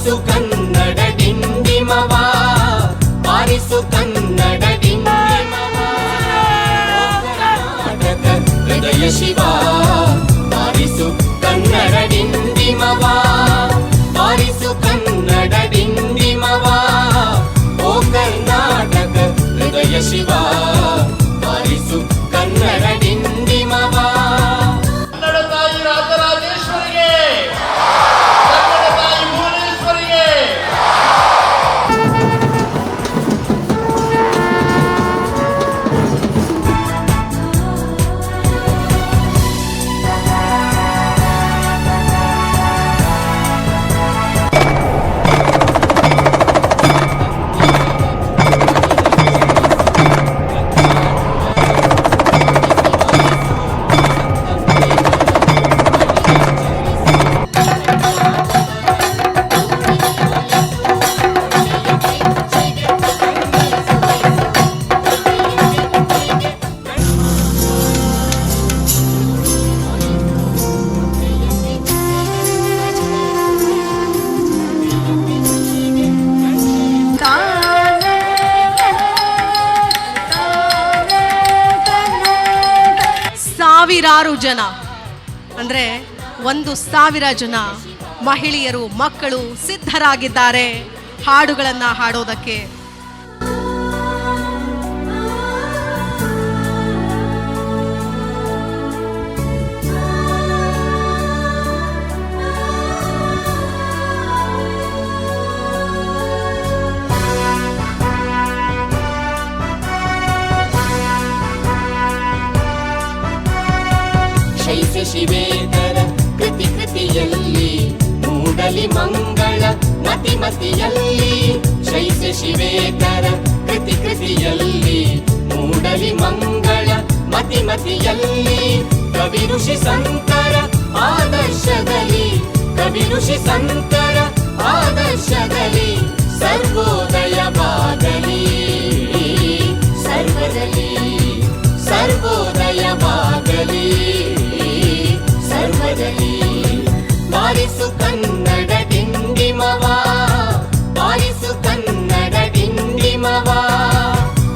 ಬಾರಿಸು ಕನ್ನಡ ಡಿಂಡಿಮವ ಬಾರಿಸು ಕನ್ನಡ ಡಿಂಡಿಮವ. ಕರ್ನಾಟಕ ಹೃದಯ ಶಿವ. ಸಾವಿರಾರು ಜನ. ಅಂದರೆ ಒಂದು ಸಾವಿರ ಜನ ಮಹಿಳೆಯರು ಮಕ್ಕಳು ಸಿದ್ಧರಾಗಿದ್ದಾರೆ ಹಾಡುಗಳನ್ನು ಹಾಡೋದಕ್ಕೆ. ಶೈಸ್ಯ ಶಿವೇತರ ಕೃತಿ ಕೃತಿಯಲ್ಲಿ ಮೂಡಲಿ ಮಂಗಳ ಮತಿ ಮತಿಯಲ್ಲಿ. ಶೈಸ್ಯ ಶಿವೇತರ ಕೃತಿ ಕೃತಿಯಲ್ಲಿ ಮೂಡಲಿ ಮಂಗಳ ಮತಿ ಮತಿಯಲ್ಲಿ. ಕವಿ ಋಷಿ ಸಂತರ ಆದರ್ಶದಲ್ಲಿ, ಕವಿ ಋಷಿ ಸಂತರ ಆದರ್ಶದಲ್ಲಿ ಸರ್ವೋದಯವಾಗಲಿ ಸರ್ವದಲ್ಲಿ ಸರ್ವೋದಯವಾಗಲಿ ಸರ್ವದಲ್ಲಿ ಬಾರಿಸು ಕನ್ನಡ ಡಿಂಡಿಮವ ಬಾರಿಸು ಕನ್ನಡ ಡಿಂಡಿಮವ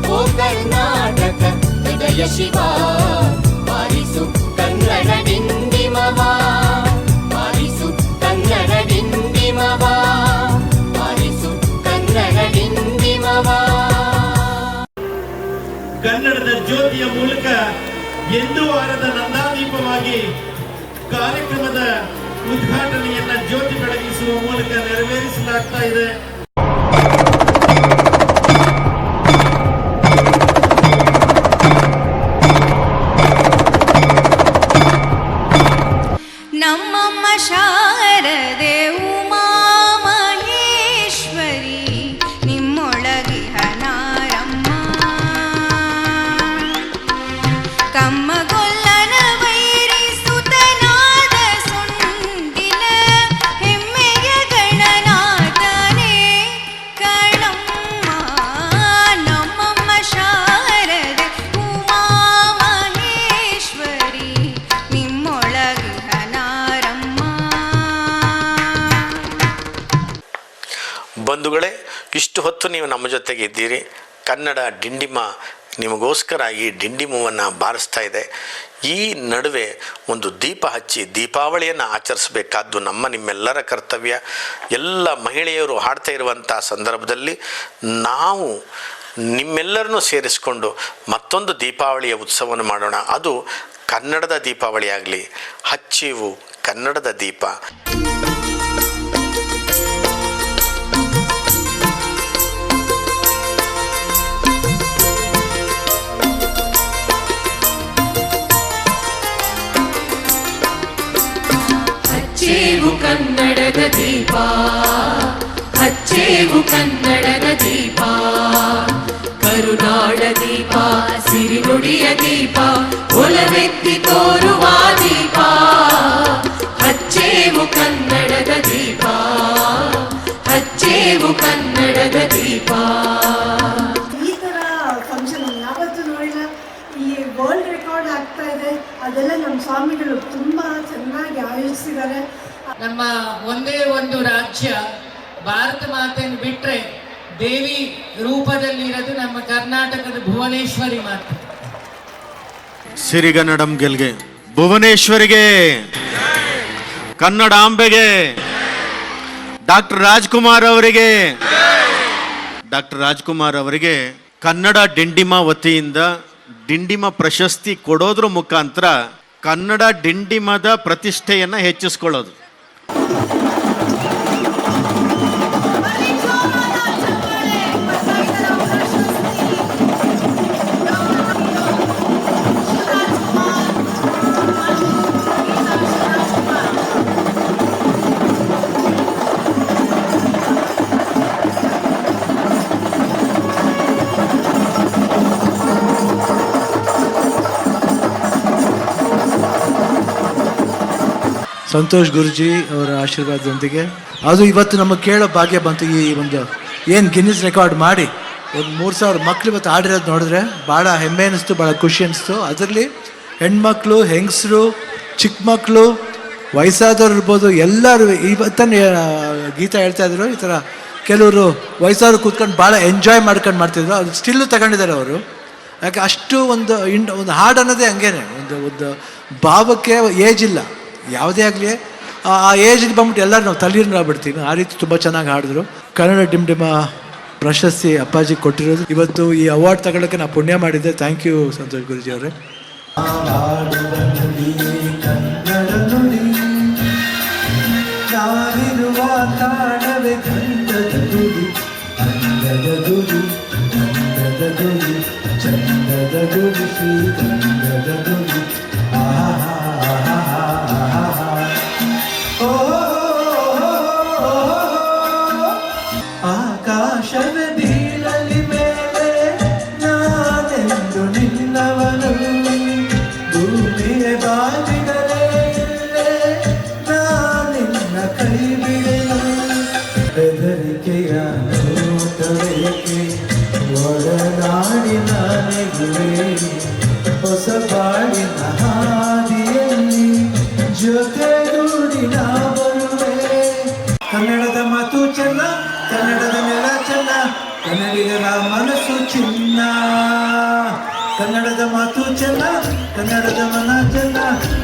ಓ ಕರ್ನಾಟಕ ಹೃದಯ ಶಿವ, ಬಾರಿಸು ಕನ್ನಡ ಡಿಂಡಿಮವ ಬಾರಿಸು ಕನ್ನಡ ಡಿಂಡಿಮವ ಬಾರಿಸು ಕನ್ನಡ ಡಿಂಡಿಮವ ಕನ್ನಡದ ಜ್ಯೋತಿಯ ಮೂಲಕ ಎಂದು ವಾರದ ನಂದಾದೀಪವಾಗಿ ಕಾರ್ಯಕ್ರಮದ ಉದ್ಘಾಟನೆಯನ್ನ ಜ್ಯೋತಿ ಬೆಳಗಿಸುವ ಮೂಲಕ ನೆರವೇರಿಸಲಾಗ್ತಾ ಇದೆ. ಇಷ್ಟು ಹೊತ್ತು ನೀವು ನಮ್ಮ ಜೊತೆಗೆ ಇದ್ದೀರಿ. ಕನ್ನಡ ಡಿಂಡಿಮ ನಿಮಗೋಸ್ಕರ ಈ ಡಿಂಡಿಮವನ್ನು ಬಾರಿಸ್ತಾ ಇದೆ. ಈ ನಡುವೆ ಒಂದು ದೀಪ ಹಚ್ಚಿ ದೀಪಾವಳಿಯನ್ನು ಆಚರಿಸಬೇಕಾದ್ದು ನಮ್ಮ ನಿಮ್ಮೆಲ್ಲರ ಕರ್ತವ್ಯ. ಎಲ್ಲ ಮಹಿಳೆಯರು ಹಾಡ್ತಾ ಇರುವಂಥ ಸಂದರ್ಭದಲ್ಲಿ ನಾವು ನಿಮ್ಮೆಲ್ಲರನ್ನು ಸೇರಿಸಿಕೊಂಡು ಮತ್ತೊಂದು ದೀಪಾವಳಿಯ ಉತ್ಸವವನ್ನು ಮಾಡೋಣ. ಅದು ಕನ್ನಡದ ದೀಪಾವಳಿ ಆಗಲಿ, ಹಚ್ಚಿವು ಕನ್ನಡದ ದೀಪ. ಕನ್ನಡದ ದೀಪ, ಹಚ್ಚೇವು ಕನ್ನಡದ ದೀಪ, ಕರುನಾಡ ದೀಪ, ಸಿರಿನುಡಿಯ ದೀಪ, ಒಲವೆತ್ತಿ ತೋರುವ ದೀಪ, ಹಚ್ಚೇವು ಕನ್ನಡದ ದೀಪ, ಹಚ್ಚೇವು ಕನ್ನಡದ ದೀಪ. ಈ ಥರ ಫಂಕ್ಷನ್ ಯಾವತ್ತೂ ನೋಡಿಲ್ಲ. ಈ ವರ್ಲ್ಡ್ ರೆಕಾರ್ಡ್ ಆಗ್ತಾ ಇದೆ. ಅದೆಲ್ಲ ನಮ್ಮ ಸ್ವಾಮಿಗಳು ತುಂಬ ಚೆನ್ನಾಗಿ ಆಯೋಜಿಸಿದ್ದಾರೆ. ನಮ್ಮ ಒಂದೇ ಒಂದು ರಾಜ್ಯ ಭಾರತ ಮಾತೆಯನ್ನು ಬಿಟ್ಟರೆ ದೇವಿ ರೂಪದಲ್ಲಿ ಇರೋದು ನಮ್ಮ ಕರ್ನಾಟಕದ ಭುವನೇಶ್ವರಿ ಮಾತೆ ಸಿರಿಗನ್ನಡಂ ಗೆಲ್ಗೆ, ಭುವನೇಶ್ವರಿಗೆ ಕನ್ನಡಾಂಬೆಗೆ ಡಾಕ್ಟರ್ ರಾಜ್ಕುಮಾರ್ ಅವರಿಗೆ, ಡಾಕ್ಟರ್ ರಾಜ್ಕುಮಾರ್ ಅವರಿಗೆ ಕನ್ನಡ ಡಿಂಡಿಮ ವತಿಯಿಂದ ಡಿಂಡಿಮ ಪ್ರಶಸ್ತಿ ಕೊಡೋದ್ರ ಮುಖಾಂತರ ಕನ್ನಡ ಡಿಂಡಿಮದ ಪ್ರತಿಷ್ಠೆಯನ್ನು ಹೆಚ್ಚಿಸ್ಕೊಳ್ಳೋದು. Thank you. ಸಂತೋಷ್ ಗುರುಜಿ ಅವರ ಆಶೀರ್ವಾದದೊಂದಿಗೆ. ಅದು ಇವತ್ತು ನಮಗೆ ಕೇಳೋ ಭಾಗ್ಯ ಬಂತು ಈ ಒಂದು, ಏನು ಗಿನ್ನಿಸ್ ರೆಕಾರ್ಡ್ ಮಾಡಿ, ಒಂದು ಮೂರು ಸಾವಿರ ಮಕ್ಳು ಇವತ್ತು ಆಡಿರೋದು ನೋಡಿದ್ರೆ ಭಾಳ ಹೆಮ್ಮೆ ಅನ್ನಿಸ್ತು ಭಾಳ ಖುಷಿ ಅನಿಸ್ತು. ಅದರಲ್ಲಿ ಹೆಣ್ಮಕ್ಳು, ಹೆಂಗಸರು ಚಿಕ್ಕ ಮಕ್ಕಳು ವಯಸ್ಸಾದವ್ರು ಇರ್ಬೋದು, ಎಲ್ಲರೂ ಇವತ್ತನ್ನು ಗೀತಾ ಹೇಳ್ತಾ ಇದ್ರು. ಈ ಥರ ಕೆಲವರು ವಯಸ್ಸಾದ್ರು ಕೂತ್ಕೊಂಡು ಭಾಳ ಎಂಜಾಯ್ ಮಾಡ್ಕೊಂಡು ಮಾಡ್ತಿದ್ರು. ಅದು ಸ್ಟಿಲ್ಲು ತಗೊಂಡಿದ್ದಾರೆ ಅವರು. ಯಾಕೆ ಅಷ್ಟು ಒಂದು ಇಂಡ್ ಒಂದು ಹಾಡು ಅನ್ನೋದೇ ಹಂಗೇನೆ. ಒಂದು ಒಂದು ಭಾವಕ್ಕೆ ಏಜ್ ಇಲ್ಲ. ಯಾವುದೇ ಆಗಲಿ, ಆ ಏಜಿಗೆ ಬಂದ್ಬಿಟ್ಟು ಎಲ್ಲರೂ ನಾವು ತಲ್ಲೀರ್ನ ಆಗ್ಬಿಡ್ತೀವಿ. ಆ ರೀತಿ ತುಂಬ ಚೆನ್ನಾಗಿ ಹಾಡಿದ್ರು. ಕನ್ನಡ ಡಿಮ್ ಡಿಮ ಪ್ರಶಸ್ತಿ ಅಪ್ಪಾಜಿ ಕೊಟ್ಟಿರೋದು. ಇವತ್ತು ಈ ಅವಾರ್ಡ್ ತಗೊಳ್ಳೋಕ್ಕೆ ನಾನು ಪುಣ್ಯ ಮಾಡಿದ್ದೆ. ಥ್ಯಾಂಕ್ ಯು ಸಂತೋಷ್ ಗುರುಜಿ ಅವರೇ. ಚಂದದ आकाशव भी ಕನ್ನಡದ ಮಾತು ಚೆನ್ನ ಕನ್ನಡದ ಮನ ಚೆನ್ನ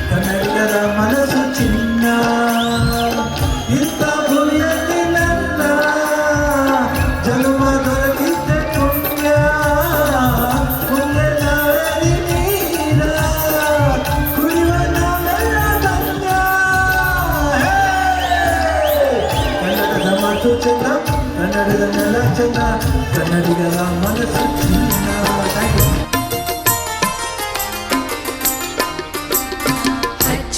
ಕನ್ನಡಿಗರ ಮನಸ್ಸು ಚಿನ್ನ ಇಂಥ ಭೂಮಿಯಲ್ಲಿ ನನ್ನ ಜನ್ಮ ದೊರಕಿದ್ದ ಪುಣ್ಯ ಮುಂದೆ ನಾಳೆ ನೀರ ಕುಡಿಯುವ ನಾವೆಲ್ಲ ಧನ್ಯ. ಹೇ! ಕನ್ನಡದ ಮಾತು ಚೆನ್ನ ಕನ್ನಡದ ನೆಲ ಚೆನ್ನ ಕನ್ನಡಿಗರ